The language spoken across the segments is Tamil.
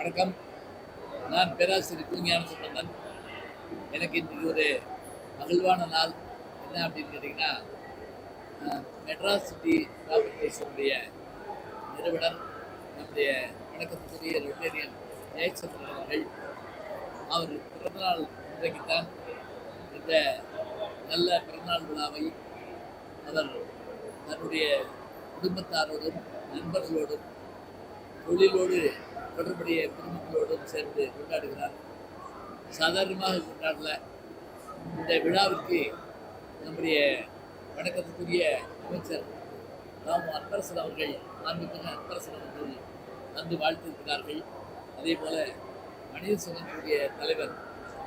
வணக்கம். நான் பேராசிரியர் பூஞான சுமந்தன் எனக்கு இன்றைக்கு ஒரு மகிழ்வான நாள். என்ன அப்படின்னு கேட்டிங்கன்னா மெட்ராஸ் சிட்டி ப்ராப்பர்ட்டிஸுடைய நிறுவனர் நம்முடைய வணக்கத்துக்குரிய ரொட்டேரியன் ஜெயச்சந்திரன் அவர்கள். அவர் பிறந்தநாள் இன்றைக்குத்தான். இந்த நல்ல பிறந்தநாள் விழாவை அவர் தன்னுடைய குடும்பத்தாரோடும் நண்பர்களோடும் தொழிலோடு தொடர்புடைய குடும்பங்களோடும் சேர்ந்து கொண்டாடுகிறார். சாதாரணமாக கொண்டாடல. இந்த விழாவிற்கு நம்முடைய வணக்கத்துக்குரிய அமைச்சர் ராமு அன்பரசன் அவர்கள் மாண்புமிகு அன்பரசன் அவர்கள் வந்து வாழ்த்திருக்கிறார்கள் அதே போல மனித சங்கத்தினுடைய தலைவர்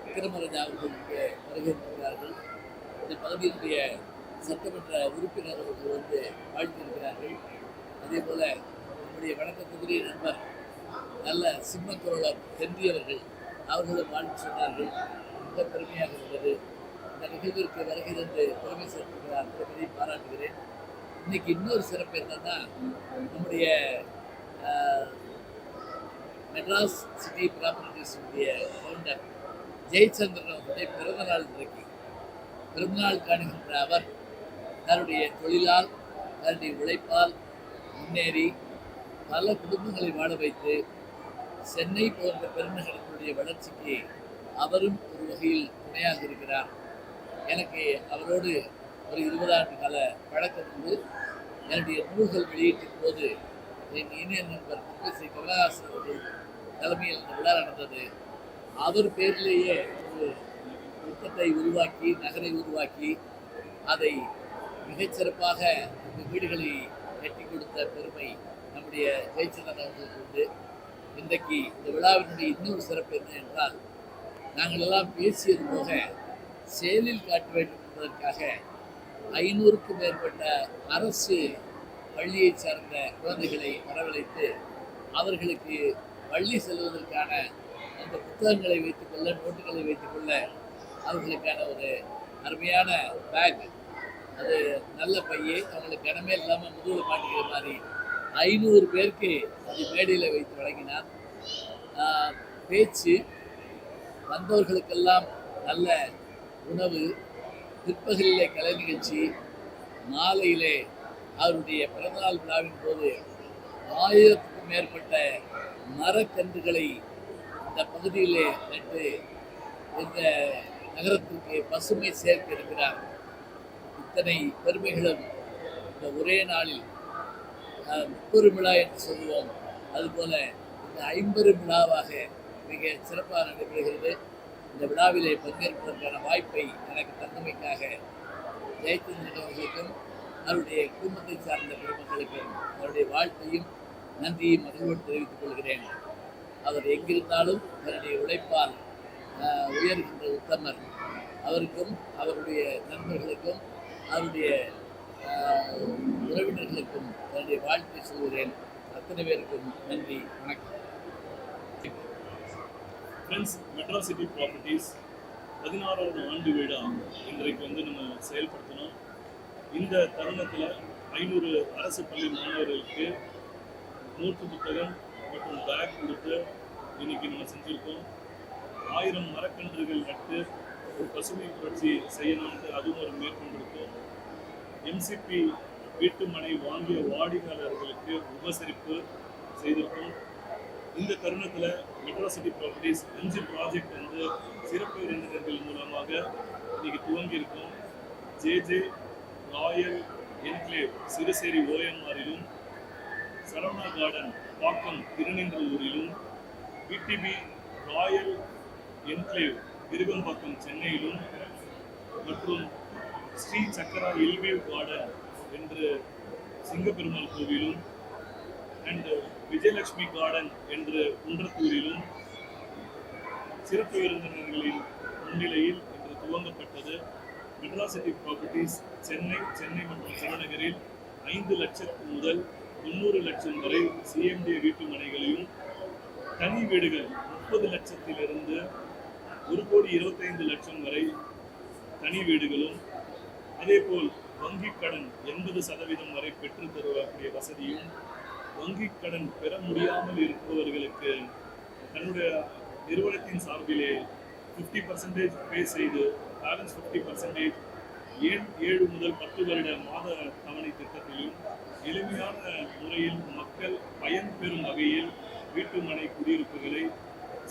விக்ரமராஜா அவர்கள் இங்கே வருகின்றார்கள் இந்த பகுதியினுடைய சட்டமன்ற உறுப்பினர் அவர்கள் வந்து வாழ்த்திருக்கிறார்கள் அதே போல நம்முடைய வணக்கத்துக்குரிய நண்பர் நல்ல சிம்மக்குரலர் தென்றியவர்கள் அவர்களும் வாழ்த்து சொன்னார்கள் மிக பெருமையாக உள்ளது இந்த நிகழ்விற்கு வருகை தந்து பெருமை சேர்த்திருக்கிற அத்தனை பாராட்டுகிறேன். இன்னைக்கு இன்னொரு சிறப்பு என்னன்னா நம்முடைய ஆஹ், மெட்ராஸ் சிட்டி ப்ராப்பர்ட்டிஸுடைய ஃபவுண்டர் ஜெயச்சந்திரன் அவருடைய பிறந்த நாள் இன்றைக்கு. பிறந்தநாள் காணுகின்ற அவர் தன்னுடைய தொழிலால் தன்னுடைய உழைப்பால் முன்னேறி பல குடும்பங்களை வாழ வைத்து சென்னை போன்ற பெருநகரத்துடைய வளர்ச்சிக்கு அவரும் ஒரு வகையில் துணையாக இருக்கிறார். எனக்கு அவரோடு ஒரு இருபது ஆண்டு கால பழக்கம் உண்டு. என்னுடைய நூல்கள் வெளியீட்டின் போது என் இணைய நண்பர் சி கமலஹாசன் அவர்கள் தலைமையில் அந்த விழா நடந்தது. அவர் பேரிலேயே ஒரு திட்டத்தை உருவாக்கி நகரை உருவாக்கி அதை மிகச்சிறப்பாக இந்த வீடுகளை கட்டி கொடுத்த பெருமை நம்முடைய ஜெயச்சந்திரன் அவர்களுக்கு உண்டு. இன்றைக்கு இந்த விழாவினுடைய இன்னொரு சிறப்பு என்ன என்றால் நாங்கள் எல்லாம் பேசியது போக செயலில் காட்ட வேண்டும் என்பதற்காக ஐநூறுக்கும் மேற்பட்ட அரசு பள்ளியைச் சார்ந்த குழந்தைகளை வரவழைத்து அவர்களுக்கு பள்ளி செல்வதற்கான அந்த புத்தகங்களை வைத்துக்கொள்ள நோட்டுகளை வைத்துக்கொள்ள அவர்களுக்கான ஒரு அருமையான பேக் அது நல்ல பையே. அவங்களுக்கு கனமே இல்லாமல் முதுகில் மாட்டிக்கிற மாதிரி ஐநூறு பேருக்கு அது மேடையில் வைத்து வழங்கினார். பேச்சு வந்தவர்களுக்கெல்லாம் நல்ல உணவு பிற்பகலிலே கலை நிகழ்ச்சி மாலையிலே அவருடைய பிறந்தநாள் விழாவின் போது ஆயிரத்துக்கும் மேற்பட்ட மரக்கன்றுகளை இந்த பகுதியிலே நட்டு இந்த நகரத்திற்கு பசுமை சேர்க்க இருக்கிறார். இத்தனை பெருமைகளும் இந்த ஒரே நாளில் அஹ், விழா என்று சொல்லுவோம். அதுபோல இந்த ஐம்பெரும் விழாவாக மிக சிறப்பாக நடைபெறுகிறது. இந்த விழாவிலே பங்கேற்பதற்கான வாய்ப்பை எனக்கு தந்தமைக்காக ஜெயச்சந்திரன் அவர்களுக்கும் அவருடைய குடும்பத்தை சார்ந்த பெருமக்களுக்கும் அவருடைய வாழ்த்தையும் நன்றியும் மகிழ்வோடு தெரிவித்துக் கொள்கிறேன். அவர் எங்கிருந்தாலும் தன்னுடைய உழைப்பால் உயர்கின்ற உத்தமர். அவருக்கும் அவருடைய நண்பர்களுக்கும் அவருடைய உறவினர்களுக்கும் என்னுடைய வாழ்த்தை சொல்கிறேன். அத்தனை பேருக்கும் நன்றி வணக்கம். ஃப்ரெண்ட்ஸ் மெட்ரோ சிட்டி ப்ராப்பர்ட்டிஸ் பதினாறாவது ஆண்டு விழா இன்றைக்கு வந்து நம்ம செயல்படுத்தினோம். இந்த தருணத்தில் ஐநூறு அரசு பள்ளி மாணவர்களுக்கு நோட்டு புத்தகம் மற்றும் பேக் கொடுத்து இன்னைக்கு நம்ம செஞ்சுருக்கோம். ஆயிரம் மரக்கன்றுகள் நட்டு ஒரு பசுமை புரட்சி செய்யணும்னு அதுவும் ஒரு மேற்கொண்டிருக்கோம் எம்சிபி வீட்டு மனை வாங்கிய வாடிக்கையாளர்களுக்கு உபசரிப்பு செய்திருக்கோம். இந்த தருணத்தில் மெட்ரோ சிட்டி ப்ராப்பர்ட்டிஸ் அஞ்சு ப்ராஜெக்ட் வந்து சிறப்பு விருந்தினர்கள் மூலமாக இன்னைக்கு துவங்கியிருக்கோம் ஜேஜே ராயல் என்க்ளேவ் சிறுசேரி ஓஎம்ஆரிலும் சரவணா கார்டன் பாக்கம் திருநெல்வேலியிலும் பிடிபி ராயல் என்க்ளேவ் விருகம்பாக்கம் சென்னையிலும் மற்றும் ஸ்ரீ சக்கரா எல்வேவ் கார்டன் என்று சிங்கப்பெருமாள் கோவிலும் அண்ட் விஜயலட்சுமி கார்டன் என்று குன்றத்தூரிலும் சிறப்பு விருந்தினர்களின் முன்னிலையில் இன்று துவங்கப்பட்டது. மெட்ராசிட்டி ப்ராப்பர்ட்டிஸ் சென்னை சென்னை மற்றும் புறநகரில் ஐந்து லட்சத்து முதல் தொண்ணூறு லட்சம் வரை சிஎம்டி வீட்டு மனைகளையும் தனி வீடுகள் முப்பது லட்சத்திலிருந்து ஒரு கோடி இருபத்தைந்து லட்சம் வரை தனி வீடுகளும் அதேபோல் வங்கிக் கடன் எண்பது சதவீதம் வரை பெற்று தருவக்கூடிய வசதியும் வங்கிக் கடன் பெற முடியாமல் இருப்பவர்களுக்கு தன்னுடைய நிறுவனத்தின் சார்பிலே ஃபிஃப்டி பர்சன்டேஜ் பே செய்து பேலன்ஸ் ஃபிஃப்டி பர்சன்டேஜ் ஏழு ஏழு முதல் பத்து வருட மாத தவணை திட்டத்திலும் எளிமையான முறையில் மக்கள் பயன்பெறும் வகையில் வீட்டுமனை குடியிருப்புகளை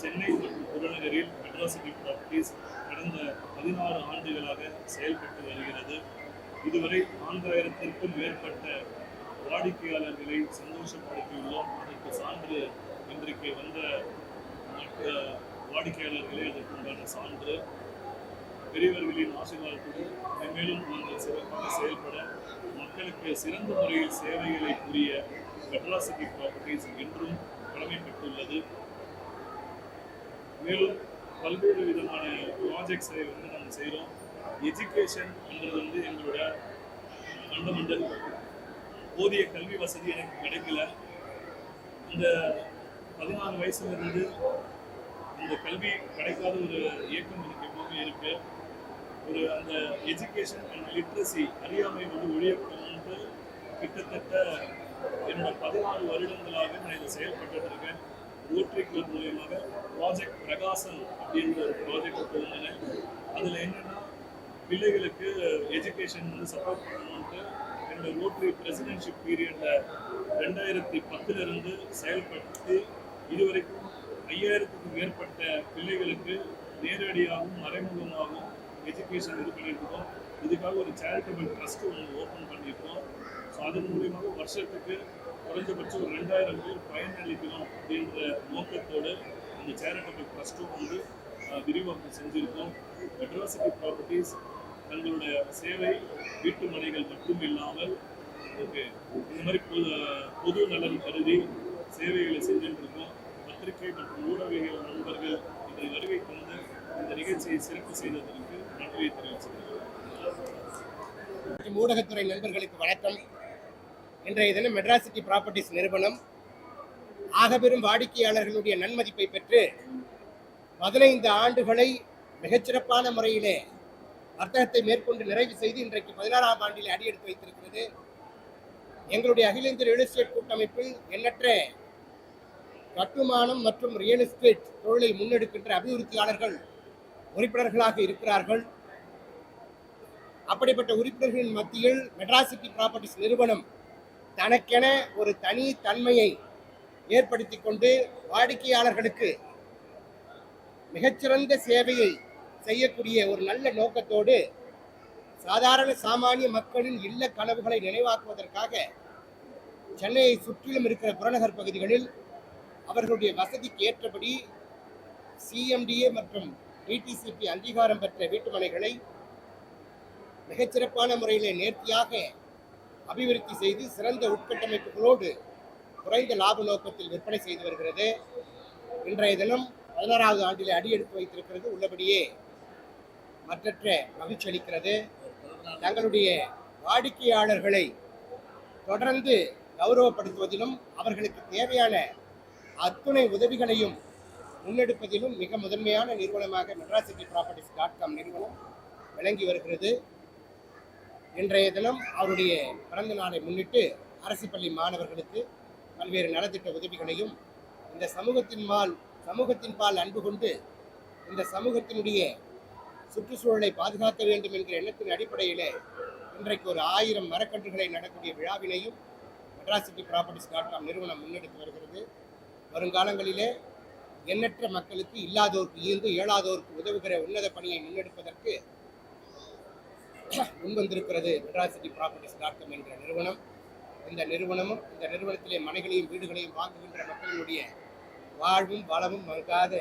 சென்னை மற்றும் புறநகரில் மெட்ராசிட்டி ப்ராப்பர்ட்டிஸ் கடந்த பதினாறு ஆண்டுகளாக செயல்பட்டு வருகிறது. இதுவரை நான்காயிரத்திற்கும் மேற்பட்ட வாடிக்கையாளர்களை சந்தோஷப்படுத்தியுள்ளோம். அதற்கு சான்று இன்றைக்கு வந்த மற்ற வாடிக்கையாளர்களே அதற்குண்டான சான்று. பெரியவர்களின் ஆசீர்வாதத்துடன் மென்மேலும் நாங்கள் சிறப்பாக செயல்பட மக்களுக்கு சிறந்த முறையில் சேவைகளை புரிய மெட்ராசிட்டி ப்ராப்பர்ட்டிஸ் என்றும் கடமைப்பட்டுள்ளது மேலும் பல்வேறு விதமான ப்ராஜெக்ட்ஸை வந்து நாங்கள் செய்கிறோம் எஜுகேஷன்ன்றது வந்து எங்களோட ஃபண்டமெண்டல் போதிய கல்வி வசதி எனக்கு கிடைக்கல. இந்த பதினாறு வயசுல இருந்து இந்த கல்வி கிடைக்காத ஒரு இயக்கம் எனக்கு எப்பவுமே இருக்கு. ஒரு அந்த எஜுகேஷன் அண்ட் லிட்ரஸி அறியாமை வந்து ஒழியப்படணும்ட்டு கிட்டத்தட்ட என்னோட பதினாறு வருடங்களாக நான் இதை செயல்பட்டு இருக்கேன். ரோட்டரி கிளப் மூலியமாக ப்ராஜெக்ட் பிரகாசன் அப்படின்ற ஒரு ப்ராஜெக்ட் போனேன் அதில் என்னென்ன பிள்ளைகளுக்கு எஜுகேஷன் வந்து சப்போர்ட் பண்ணணும்ட்டு என்னோட ரோட்டரி பிரசிடென்ஷிப் பீரியடில் ரெண்டாயிரத்தி பத்துலேருந்து செயல்படுத்தி இதுவரைக்கும் ஐயாயிரத்துக்கும் மேற்பட்ட பிள்ளைகளுக்கு நேரடியாகவும் மறைமுகமாகவும் எஜுகேஷன் இது பண்ணியிருக்கோம். இதுக்காக ஒரு சேரிட்டபிள் ட்ரஸ்ட் ஒன்று ஓப்பன் பண்ணியிருக்கோம். ஸோ அதன் மூலியமாக வருஷத்துக்கு குறைஞ்சபட்சம் ஒரு ரெண்டாயிரம் பேர் பயனளிக்கணும் அப்படின்ற நோக்கத்தோடு அந்த சேரிட்டபிள் ட்ரஸ்ட்டும் வந்து விரிவாக்கம் செஞ்சுருக்கோம். மெட்ராசிட்டி ப்ராப்பர்ட்டிஸ் தங்களுடைய சேவை வீட்டு மனைகள் மட்டும் இல்லாமல் ஓகே இந்த மாதிரி பொது பொது நலன் கருதி சேவைகளை செஞ்சுட்டு பத்திரிகை மற்றும் ஊடகங்கள் நண்பர்கள் இதை வருகை கொண்டு இந்த நிகழ்ச்சியை சிறப்பு செய்ததற்கு நன்றியை தெரிவிச்சுக்கிறேன். மற்றும் ஊடகத்துறை நண்பர்களுக்கு வணக்கம். இன்றைய தினம் மெட்ராசிட்டி ப்ராப்பர்ட்டிஸ் நிறுவனம் ஆகப்பெரும் வாடிக்கையாளர்களுடைய நன்மதிப்பை பெற்று பதினைந்து ஆண்டுகளை மிகச்சிறப்பான முறையிலே வர்த்தகத்தை மேற்கொண்டு நிறைவு செய்து இன்றைக்கு பதினாறாம் ஆண்டில் அடியெடுத்து வைத்திருக்கிறது. எங்களுடைய அகில இந்திய ரியல் எஸ்டேட் கூட்டமைப்பில் எண்ணற்ற கட்டுமானம் மற்றும் ரியல் எஸ்டேட் தொழிலை முன்னெடுக்கின்ற அபிவிருத்தியாளர்கள் உறுப்பினர்களாக இருக்கிறார்கள். அப்படிப்பட்ட உறுப்பினர்களின் மத்தியில் மெட்ராசிட்டி ப்ராப்பர்ட்டிஸ் நிறுவனம் தனக்கென ஒரு தனி தன்மையை ஏற்படுத்தி கொண்டு வாடிக்கையாளர்களுக்கு மிகச்சிறந்த சேவையை செய்யக்கூடிய ஒரு நல்ல நோக்கத்தோடு சாதாரண சாமானிய மக்களின் இல்ல கனவுகளை நினைவாக்குவதற்காக சென்னையை சுற்றிலும் இருக்கிற புறநகர் பகுதிகளில் அவர்களுடைய வசதிக்கு ஏற்றபடி சிஎம்டிஏ மற்றும் டிடிசிபி அங்கீகாரம் பெற்ற வீட்டுமனைகளை மிகச்சிறப்பான முறையில் நேர்த்தியாக அபிவிருத்தி செய்து சிறந்த உட்கட்டமைப்புகளோடு குறைந்த லாப நோக்கத்தில் விற்பனை செய்து வருகிறது. இன்றைய தினம் பதினாறாவது ஆண்டிலே அடியெடுத்து வைத்திருக்கிறது. உள்ளபடியே மற்றற்ற மகிழ்ச்சி அளிக்கிறது தங்களுடைய வாடிக்கையாளர்களை தொடர்ந்து கௌரவப்படுத்துவதிலும் அவர்களுக்கு தேவையான அத்துணை உதவிகளையும் முன்னெடுப்பதிலும் மிக முதன்மையான நிறுவனமாக மெட்ராசிட்டி ப்ராப்பர்ட்டிஸ் டாட் காம் நிறுவனம் விளங்கி வருகிறது. இன்றைய தினம் அவருடைய பிறந்த நாளை முன்னிட்டு அரசு பள்ளி மாணவர்களுக்கு பல்வேறு நலத்திட்ட உதவிகளையும் இந்த சமூகத்தின் பால் சமூகத்தின் பால் அன்பு கொண்டு இந்த சமூகத்தினுடைய சுற்றுச்சூழலை பாதுகாக்க வேண்டும் என்கிற எண்ணத்தின் அடிப்படையிலே இன்றைக்கு ஒரு ஆயிரம் மரக்கன்றுகளை நடக்கூடிய விழாவினையும் metro city properties dot com நிறுவனம் முன்னெடுத்து வருகிறது. வருங்காலங்களிலே எண்ணற்ற மக்களுக்கு இல்லாதோருக்கு ஈர்ந்து இயலாதோருக்கு உதவுகிற உன்னத பணியை முன்னெடுப்பதற்கு முன்வந்திருக்கிறது metro city properties dot com என்ற நிறுவனம். இந்த நிறுவனமும் இந்த நிறுவனத்திலே மனைகளையும் வீடுகளையும் வாங்குகின்ற மக்களினுடைய வாழ்வும் வளமும் மறுக்காத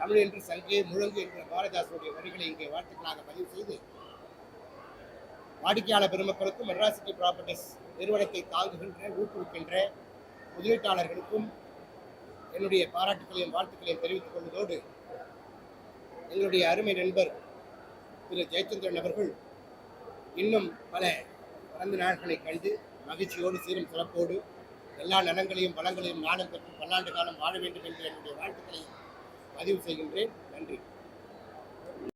தமிழ் என்று சங்கே முழங்கு என்ற பாரதிதாசனுடைய வரிகளை இங்கே வாழ்த்துக்களாக பதிவு செய்து வாடிக்கையாளர் பெருமக்களுக்கும் மெட்ராசிட்டி ப்ராப்பர்ட்டிஸ் நிறுவனத்தை தாங்குகின்ற ஊக்குவிக்கின்ற முதலீட்டாளர்களுக்கும் என்னுடைய பாராட்டுக்களையும் வாழ்த்துக்களையும் தெரிவித்துக் கொள்வதோடு எங்களுடைய அருமை நண்பர் திரு ஜெயச்சந்திரன் அவர்கள் இன்னும் பல பிறந்த நாட்களை கண்டு மகிழ்ச்சியோடு சீரும் சிறப்போடு எல்லா நலங்களையும் பலங்களையும் நாளும் பெற்று பல்லாண்டு காலம் வாழ வேண்டும் என்ற என்னுடைய வாழ்த்துக்களை பதிவு செய்கின்றேன். நன்றி.